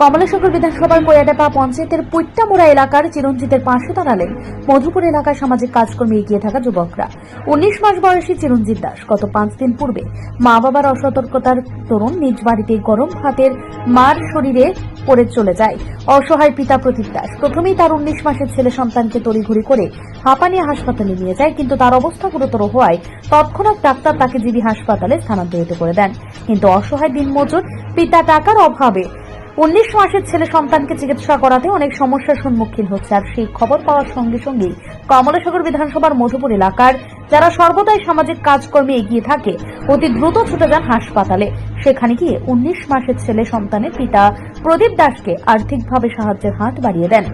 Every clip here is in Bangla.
কমলেশ্বর বিধানসভার কোয়াডাপা পঞ্চায়েতের পুইট্টামোড়া এলাকার চিরঞ্জিতের পাশে দাঁড়ালেন মধুপুর এলাকায় সামাজিক কাজকর্মে এগিয়ে থাকা যুবকরা। উনিশ মাস বয়সী চিরঞ্জিত দাস, গত পাঁচ দিন পূর্বে মা বাবার অসতর্কতার তরুণ নিজ বাড়িতে গরম ভাতের মার শরীরে পড়ে চলে যায়। অসহায় পিতা প্রদীপ দাস, প্রথমেই তার উনিশ মাসের ছেলে সন্তানকে তড়িঘড়ি করে হাঁপানিয়া হাসপাতালে নিয়ে যায়, কিন্তু তার অবস্থা গুরুতর হওয়ায় তৎক্ষণাৎ ডাক্তার তাকে জিবি হাসপাতালে স্থানান্তরিত করে দেন। কিন্তু অসহায় দিনমজুর পিতা টাকার অভাবে উনিশ মাসের ছেলে সন্তানকে চিকিৎসা করাতে অনেক সমস্যার সম্মুখীন হচ্ছে, আর সেই খবর পাওয়ার সঙ্গে সঙ্গেই কমলাসাগর বিধানসভার মধুপুর এলাকার যারা সর্বদাই সামাজিক কাজকর্মে এগিয়ে থাকে, অতি দ্রুত ছুটে যান হাসপাতালে। সেখানে গিয়ে উনিশ মাসের ছেলে সন্তানের পিতা প্রদীপ দাসকে আর্থিকভাবে সাহায্যের হাত বাড়িয়ে দেন।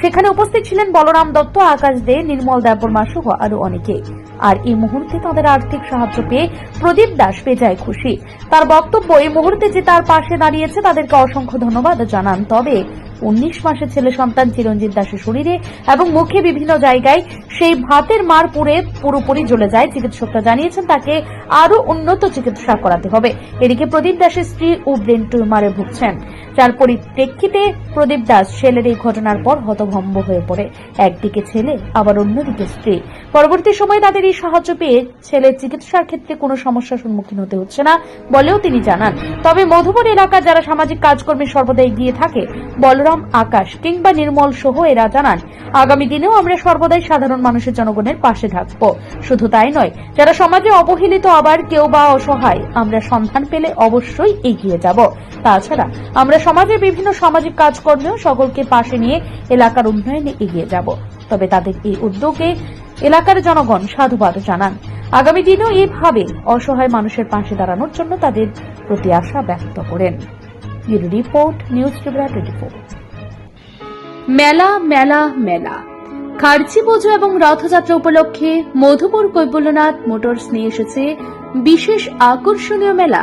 সেখানে উপস্থিত ছিলেন বলরাম দত্ত, আকাশ দে, নির্মল দেববর্মা সহ আরও অনেকে। আর এই মুহূর্তে তাদের আর্থিক সাহায্য পেয়ে প্রদীপ দাস বেজায় খুশি। তার বক্তব্য, এই মুহূর্তে যে তার পাশে দাঁড়িয়েছে, তাদেরকে অসংখ্য ধন্যবাদ জানান। তবে উনিশ মাসের ছেলে সন্তান চিরঞ্জিত দাসের শরীরে এবং মুখে বিভিন্ন জায়গায় সেই ভাতের মার পুড়ে পুরোপুরি জ্বলে যায়। চিকিৎসকরা জানিয়েছেন, তাকে আরও উন্নত চিকিৎসা করাতে হবে। এদিকে প্রদীপ দাসের স্ত্রী ও ব্রেন টিউমারে ভুগছেন। যার পরিপ্রেক্ষিতে প্রদীপ দাস ছেলের এই ঘটনার পর হতভম্ব হয়ে পড়ে। একদিকে ছেলে, আবার অন্যদিকে স্ত্রী। পরবর্তী সময়ে তাদের এই সাহায্য পেয়ে ছেলের চিকিৎসার ক্ষেত্রে কোনো সমস্যার সম্মুখীন হতে হচ্ছে না বলেও তিনি জানান। তবে মধুবন এলাকার যারা সামাজিক কাজকর্মে সর্বদা এগিয়ে থাকে, বলরাম, আকাশ কিংবা নির্মল সহ এরা জানান, আগামী দিনেও আমরা সর্বদাই সাধারণ মানুষের জনগণের পাশে থাকব। শুধু তাই নয়, যারা সমাজে অবহেলিত আবার কেউ বা অসহায়, আমরা সন্ধান পেলে অবশ্যই এগিয়ে যাব। তাছাড়া আমরা সমাজের বিভিন্ন সামাজিক কাজকর্মেও সকলকে পাশে নিয়ে এলাকার উন্নয়নে এগিয়ে যাব। তবে তাদের এই উদ্যোগে এলাকার জনগণ সাধুবাদ জানান। আগামী দিনেও এইভাবে অসহায় মানুষের পাশে দাঁড়ানোর জন্য তাদের প্রতি আশা ব্যক্ত করেন। রিপোর্ট, নিউজ মেলা মেলা মেলা। খার্চি পুজো এবং রথযাত্রা উপলক্ষে মধুপুর কৈবল্যনাথ মোটরস নিয়ে এসেছে বিশেষ আকর্ষণীয় মেলা।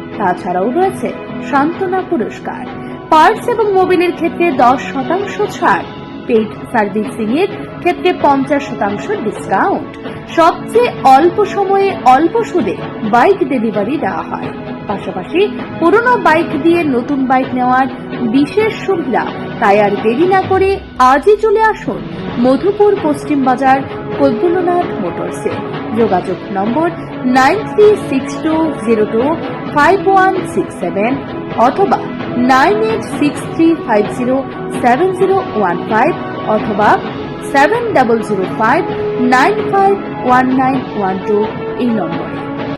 তাছাড়াও রয়েছে সান্ত্বনা পুরস্কার। পার্টস এবং মোবিলের ক্ষেত্রে দশ শতাংশ ছাড়। পেইড সার্ভিসিং এর ক্ষেত্রে পঞ্চাশ শতাংশ ডিসকাউন্ট। সবচেয়ে অল্প সময়ে অল্প সুদে বাইক ডেলিভারি দেওয়া হয়। পাশাপাশি পুরনো বাইক দিয়ে নতুন বাইক নেওয়ার বিশেষ সুবিধা। তাই আর দেরি না করে আজই চলে আসুন মধুপুর পশ্চিম বাজার কৈবল্যনাথ মোটরসে। যোগাযোগ নম্বর nine six two zero two five one six seven অথবা nine eight six five zero seven zero one five অথবা seven zero five nine five one nine one two এই নম্বরে।